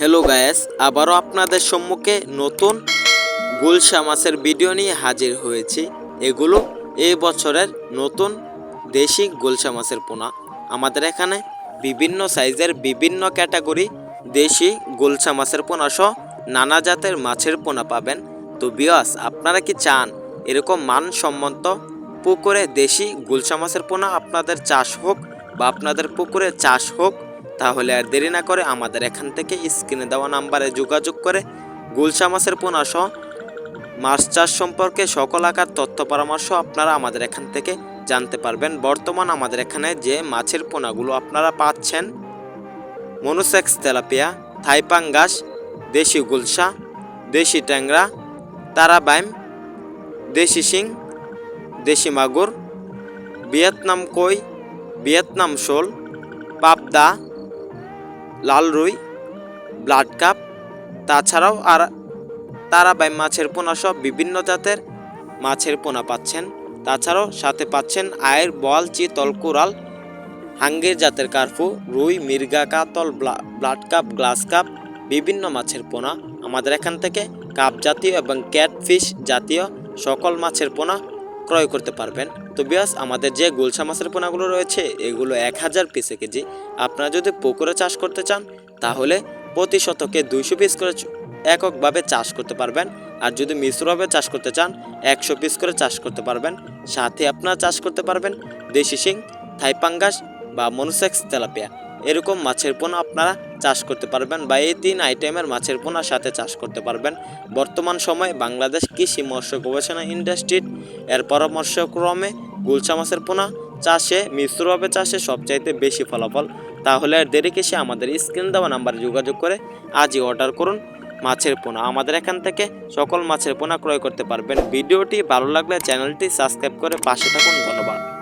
Hello guys আবারও আপনাদের সম্মুখে নতুন গুলশা মাছের ভিডিও নিয়ে হাজির হয়েছি। এগুলো এই বছরের নতুন দেশি গুলশা মাছের পোনা। আমাদের এখানে বিভিন্ন সাইজের বিভিন্ন ক্যাটাগরি দেশি গুলশা মাছের পোনা সহ নানা জাতের মাছের পোনা পাবেন। তো বিয়াস আপনারা কি চান এরকম মানসম্মত পুকুরে দেশি গুলশা মাছের পোনা আপনাদের চাষ হোক বা আপনাদের পুকুরে চাষ হোক তাহলে আর দেরি না করে আমাদের এখান থেকে স্ক্রিনে দেওয়া নাম্বারে যোগাযোগ করে গুলশা মাছের পোনা সহ মাছ চাষ সম্পর্কে সকল আকার তথ্য পরামর্শ আপনারা আমাদের এখান থেকে জানতে পারবেন। বর্তমান আমাদের এখানে যে মাছের পোনাগুলো আপনারা পাচ্ছেন, মনুসেক্স তেলাপিয়া, থাইপাঙ্গাস, দেশি গুলশা, দেশি ট্যাংরা, তারাবাইম, দেশি শিং, দেশি মাগুর, ভিয়েতনাম কই, ভিয়েতনাম শোল, পাবদা লাল রুই, ব্লাড কাপ, তাছাড়াও আর তারা তারাবাই মাছের পোনা সব বিভিন্ন জাতের মাছের পোনা পাচ্ছেন। তাছাড়াও সাথে পাচ্ছেন আয়ের বল চিতল কোরাল হাঙ্গের জাতের কার্ফু রুই, মির্গা কাতল, ব্লা- ব্লাড কাপ, গ্লাস কাপ, বিভিন্ন মাছের পোনা। আমাদের এখান থেকে কাপ জাতীয় এবং ক্যাটফিশ জাতীয় সকল মাছের পোনা ক্রয় করতে পারবেন। তো বিয়াস, আমাদের যে গুলশা মাছের পোনাগুলো রয়েছে, এগুলো এক হাজার পিসে কেজি। আপনারা যদি পুকুরে চাষ করতে চান, তাহলে প্রতি শতকে দুইশো পিস করে এককভাবে চাষ করতে পারবেন। আর যদি মিশ্রভাবে চাষ করতে চান, একশো পিস করে চাষ করতে পারবেন। সাথে আপনারা চাষ করতে পারবেন দেশি শিং, থাইপাঙ্গাস বা মনুসেক্স তেলাপিয়া। এরকম মাছের পোনা আপনারা চাষ করতে পারবেন বা এই তিন আইটেমের মাছের পোনার সাথে চাষ করতে পারবেন। বর্তমান সময়ে বাংলাদেশ কৃষি মৎস্য গবেষণা ইন্ডাস্ট্রির এর পরামর্শক্রমে গুলশা মাছের পোনা চাষে, মিশ্রভাবে চাষে সবচাইতে বেশি ফলাফল। তাহলে আর দেরি কিসে আমাদের স্ক্রিন দেওয়া নাম্বারে যোগাযোগ করে আজই অর্ডার করুন মাছের পোনা। আমাদের এখান থেকে সকল মাছের পোনা ক্রয় করতে পারবেন। ভিডিওটি ভালো লাগলে চ্যানেলটি সাবস্ক্রাইব করে পাশে থাকুন। ধন্যবাদ।